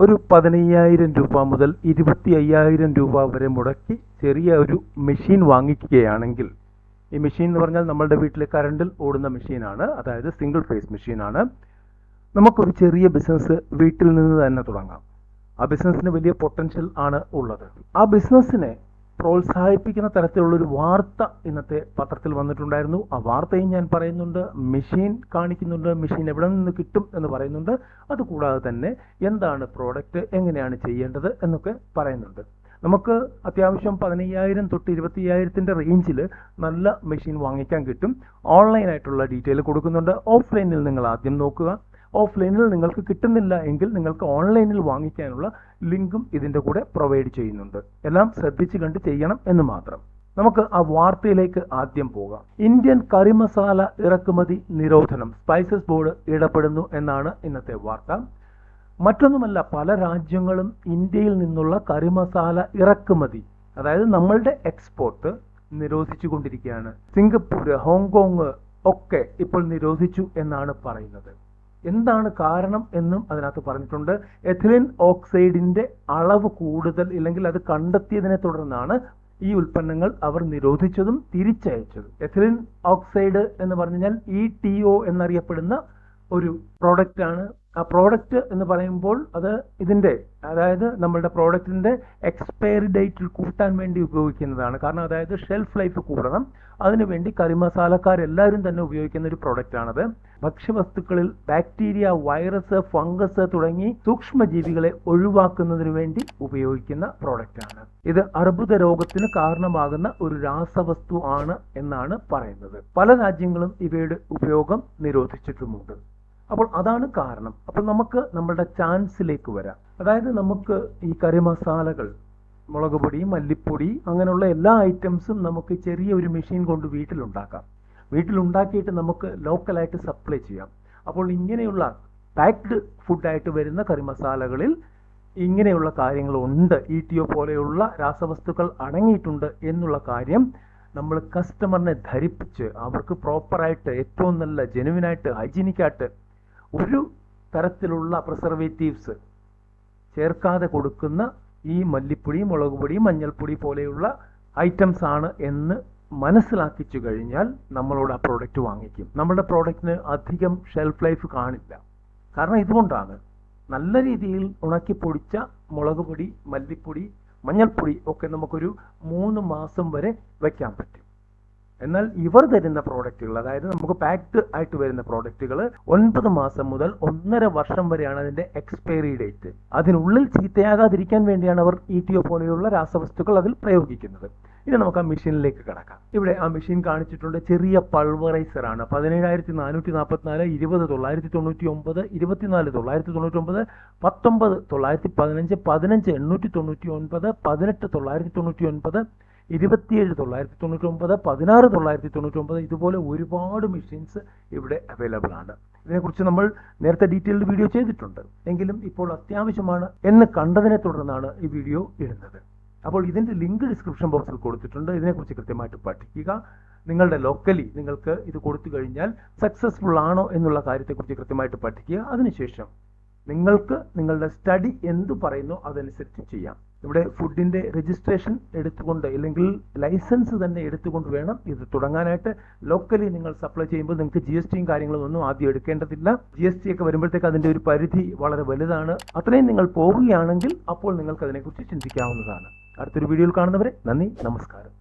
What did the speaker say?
ഒരു പതിനയ്യായിരം രൂപ മുതൽ ഇരുപത്തി അയ്യായിരം രൂപ വരെ മുടക്കി ചെറിയ ഒരു മെഷീൻ വാങ്ങിക്കുകയാണെങ്കിൽ ഈ മെഷീൻ എന്ന് പറഞ്ഞാൽ നമ്മളുടെ വീട്ടിലെ കറണ്ടിൽ ഓടുന്ന മെഷീനാണ് അതായത് സിംഗിൾ ഫേസ് മെഷീനാണ്. നമുക്കൊരു ചെറിയ ബിസിനസ് വീട്ടിൽ നിന്ന് തന്നെ തുടങ്ങാം. ആ ബിസിനസ്സിന് വലിയ പൊട്ടൻഷ്യൽ ആണ് ഉള്ളത്. ആ ബിസിനസ്സിനെ പ്രോത്സാഹിപ്പിക്കുന്ന തരത്തിലുള്ളൊരു വാർത്ത ഇന്നത്തെ പത്രത്തിൽ വന്നിട്ടുണ്ടായിരുന്നു. ആ വാർത്തയും ഞാൻ പറയുന്നുണ്ട്. മെഷീൻ കാണിക്കുന്നുണ്ട്. മെഷീൻ എവിടെ നിന്ന് കിട്ടും എന്ന് പറയുന്നുണ്ട്. അതുകൂടാതെ തന്നെ എന്താണ് പ്രോഡക്റ്റ് എങ്ങനെയാണ് ചെയ്യേണ്ടത് എന്നൊക്കെ പറയുന്നുണ്ട്. നമുക്ക് അത്യാവശ്യം പതിനയ്യായിരം തൊട്ട് ഇരുപത്തി അയ്യായിരത്തിന്റെ റേഞ്ചിൽ നല്ല മെഷീൻ വാങ്ങിക്കാൻ കിട്ടും. ഓൺലൈനായിട്ടുള്ള ഡീറ്റെയിൽ കൊടുക്കുന്നുണ്ട്. ഓഫ്ലൈനിൽ നിങ്ങൾ ആദ്യം നോക്കുക. ഓഫ്ലൈനിൽ നിങ്ങൾക്ക് കിട്ടുന്നില്ല എങ്കിൽ നിങ്ങൾക്ക് ഓൺലൈനിൽ വാങ്ങിക്കാനുള്ള ലിങ്കും ഇതിന്റെ കൂടെ പ്രൊവൈഡ് ചെയ്യുന്നുണ്ട്. എല്ലാം ശ്രദ്ധിച്ചു കണ്ട് ചെയ്യണം എന്ന് മാത്രം. നമുക്ക് ആ വാർത്തയിലേക്ക് ആദ്യം പോകാം. ഇന്ത്യൻ കറി മസാല ഇറക്കുമതി നിരോധനം. സ്പൈസസ് ബോർഡ് ഇടപെടുന്നു എന്നാണ് ഇന്നത്തെ വാർത്ത. മറ്റൊന്നുമല്ല പല രാജ്യങ്ങളും ഇന്ത്യയിൽ നിന്നുള്ള കറി മസാല ഇറക്കുമതി അതായത് നമ്മളുടെ എക്സ്പോർട്ട് നിരോധിച്ചു കൊണ്ടിരിക്കുകയാണ് സിംഗപ്പൂർ ഹോങ്കോങ് ഒക്കെ ഇപ്പോൾ നിരോധിച്ചു എന്നാണ് പറയുന്നത്. എന്താണ് കാരണം എന്നും അതിനകത്ത് പറഞ്ഞിട്ടുണ്ട്. എഥിലിൻ ഓക്സൈഡിന്റെ അളവ് കൂടുതൽ ഇല്ലെങ്കിൽ അത് കണ്ടെത്തിയതിനെ തുടർന്നാണ് ഈ ഉൽപ്പന്നങ്ങൾ അവർ നിരോധിച്ചതും തിരിച്ചയച്ചതും. എഥിലിൻ ഓക്സൈഡ് എന്ന് പറഞ്ഞാൽ ഇ ടി ഒ എന്നറിയപ്പെടുന്ന ഒരു പ്രോഡക്റ്റ് ആണ്. ആ പ്രോഡക്റ്റ് എന്ന് പറയുമ്പോൾ അത് ഇതിന്റെ അതായത് നമ്മളുടെ പ്രോഡക്റ്റിന്റെ എക്സ്പയറി ഡേറ്റിൽ കൂട്ടാൻ വേണ്ടി ഉപയോഗിക്കുന്നതാണ്. കാരണം അതായത് ഷെൽഫ് ലൈഫ് കൂടണം. അതിനുവേണ്ടി കരിമസാലക്കാരെല്ലാവരും തന്നെ ഉപയോഗിക്കുന്ന ഒരു പ്രോഡക്റ്റ് ആണത്. ഭക്ഷ്യവസ്തുക്കളിൽ ബാക്ടീരിയ വൈറസ് ഫംഗസ് തുടങ്ങി സൂക്ഷ്മജീവികളെ ഒഴിവാക്കുന്നതിന് വേണ്ടി ഉപയോഗിക്കുന്ന പ്രോഡക്റ്റാണ് ഇത് അർബുദ രോഗത്തിന് കാരണമാകുന്ന ഒരു രാസവസ്തു ആണ് എന്നാണ് പറയുന്നത്. പല രാജ്യങ്ങളും ഇവയുടെ ഉപയോഗം നിരോധിച്ചിട്ടുമുണ്ട്. അപ്പോൾ അതാണ് കാരണം. അപ്പോൾ നമുക്ക് നമ്മളുടെ ചാൻസിലേക്ക് വരാം. അതായത് നമുക്ക് ഈ കറി മസാലകൾ മുളക് പൊടി മല്ലിപ്പൊടി അങ്ങനെയുള്ള എല്ലാ ഐറ്റംസും നമുക്ക് ചെറിയ ഒരു മെഷീൻ കൊണ്ട് വീട്ടിലുണ്ടാക്കാം. വീട്ടിലുണ്ടാക്കിയിട്ട് നമുക്ക് ലോക്കലായിട്ട് സപ്ലൈ ചെയ്യാം. അപ്പോൾ ഇങ്ങനെയുള്ള പാക്ഡ് ഫുഡായിട്ട് വരുന്ന കറി മസാലകളിൽ ഇങ്ങനെയുള്ള കാര്യങ്ങളുണ്ട് ഇ ടി ഒ പോലെയുള്ള രാസവസ്തുക്കൾ അടങ്ങിയിട്ടുണ്ട് എന്നുള്ള കാര്യം നമ്മൾ കസ്റ്റമറിനെ ധരിപ്പിച്ച് അവർക്ക് പ്രോപ്പറായിട്ട് ഏറ്റവും നല്ല ജെനുവിനായിട്ട് ഹൈജീനിക്കായിട്ട് ഒരു തരത്തിലുള്ള പ്രിസർവേറ്റീവ്സ് ചേർക്കാതെ കൊടുക്കുന്ന ഈ മല്ലിപ്പൊടി മുളക് പൊടി മഞ്ഞൾപ്പൊടി പോലെയുള്ള ഐറ്റംസ് ആണ് എന്ന് മനസ്സിലാക്കിച്ചു കഴിഞ്ഞാൽ നമ്മളോട് ആ പ്രോഡക്റ്റ് വാങ്ങിക്കും. നമ്മുടെ പ്രോഡക്റ്റിന് അധികം ഷെൽഫ് ലൈഫ് കാണില്ല. കാരണം ഇതുകൊണ്ടാണ് നല്ല രീതിയിൽ ഉണക്കി പൊടിച്ച മുളക് പൊടി മല്ലിപ്പൊടി മഞ്ഞൾപ്പൊടി ഒക്കെ നമുക്കൊരു മൂന്ന് മാസം വരെ വയ്ക്കാൻ പറ്റും. എന്നാൽ ഇവർ തരുന്ന പ്രോഡക്റ്റുകൾ അതായത് നമുക്ക് പാക്ഡ് ആയിട്ട് വരുന്ന പ്രോഡക്റ്റുകൾ ഒൻപത് മാസം മുതൽ ഒന്നര വർഷം വരെയാണ് അതിന്റെ എക്സ്പയറി ഡേറ്റ് അതിനുള്ളിൽ ചീത്തയാകാതിരിക്കാൻ വേണ്ടിയാണ് അവർ ഇ ടി ഒ പോലെയുള്ള രാസവസ്തുക്കൾ അതിൽ പ്രയോഗിക്കുന്നത്. ഇനി നമുക്ക് ആ മെഷീനിലേക്ക് കിടക്കാം. ഇവിടെ ആ മെഷീൻ കാണിച്ചിട്ടുണ്ട് ചെറിയ പൾവറൈസർ ആണ്. പതിനേഴായിരത്തി നാനൂറ്റി നാൽപ്പത്തിനാല് ഇരുപത് തൊള്ളായിരത്തി തൊണ്ണൂറ്റി ഒമ്പത് ഇരുപത്തിനാല് തൊള്ളായിരത്തി തൊണ്ണൂറ്റി ഒമ്പത് പത്തൊമ്പത് തൊള്ളായിരത്തി പതിനഞ്ച് പതിനഞ്ച് എണ്ണൂറ്റി തൊണ്ണൂറ്റി ഒൻപത് പതിനെട്ട് തൊള്ളായിരത്തി തൊണ്ണൂറ്റി ഒൻപത് ഇരുപത്തിയേഴ് തൊള്ളായിരത്തി തൊണ്ണൂറ്റി ഒമ്പത് പതിനാറ് തൊള്ളായിരത്തി തൊണ്ണൂറ്റി ഒമ്പത് ഇതുപോലെ ഒരുപാട് മെഷീൻസ് ഇവിടെ അവൈലബിൾ ആണ്. ഇതിനെക്കുറിച്ച് നമ്മൾ നേരത്തെ ഡീറ്റെയിൽഡ് വീഡിയോ ചെയ്തിട്ടുണ്ട്. എങ്കിലും ഇപ്പോൾ അത്യാവശ്യമാണ് എന്ന് കണ്ടതിനെ തുടർന്നാണ് ഈ വീഡിയോ ഇടുന്നത്. അപ്പോൾ ഇതിന്റെ ലിങ്ക് ഡിസ്ക്രിപ്ഷൻ ബോക്സിൽ കൊടുത്തിട്ടുണ്ട്. ഇതിനെക്കുറിച്ച് കൃത്യമായിട്ട് പഠിക്കുക. നിങ്ങളുടെ ലോക്കലി നിങ്ങൾക്ക് ഇത് കൊടുത്തു കഴിഞ്ഞാൽ സക്സസ്ഫുൾ ആണോ എന്നുള്ള കാര്യത്തെക്കുറിച്ച് കൃത്യമായിട്ട് പഠിക്കുക. അതിനുശേഷം നിങ്ങൾക്ക് നിങ്ങളുടെ സ്റ്റഡി എന്ത് പറയുന്നു അതനുസരിച്ച് ചെയ്യാം. ഇവിടെ ഫുഡിന്റെ രജിസ്ട്രേഷൻ എടുത്തുകൊണ്ട് അല്ലെങ്കിൽ ലൈസൻസ് തന്നെ എടുത്തുകൊണ്ട് വേണം ഇത് തുടങ്ങാനായിട്ട്. ലോക്കലി നിങ്ങൾ സപ്ലൈ ചെയ്യുമ്പോൾ നിങ്ങൾക്ക് ജി എസ് ടിയും കാര്യങ്ങളും ഒന്നും ആദ്യം എടുക്കേണ്ടതില്ല. ജി എസ് ടി ഒക്കെ വരുമ്പോഴത്തേക്ക് അതിന്റെ ഒരു പരിധി വളരെ വലുതാണ്. അത്രയും നിങ്ങൾ പോവുകയാണെങ്കിൽ അപ്പോൾ നിങ്ങൾക്ക് അതിനെക്കുറിച്ച് ചിന്തിക്കാവുന്നതാണ്. അടുത്തൊരു വീഡിയോയിൽ കാണുന്നവരെ നന്ദി നമസ്കാരം.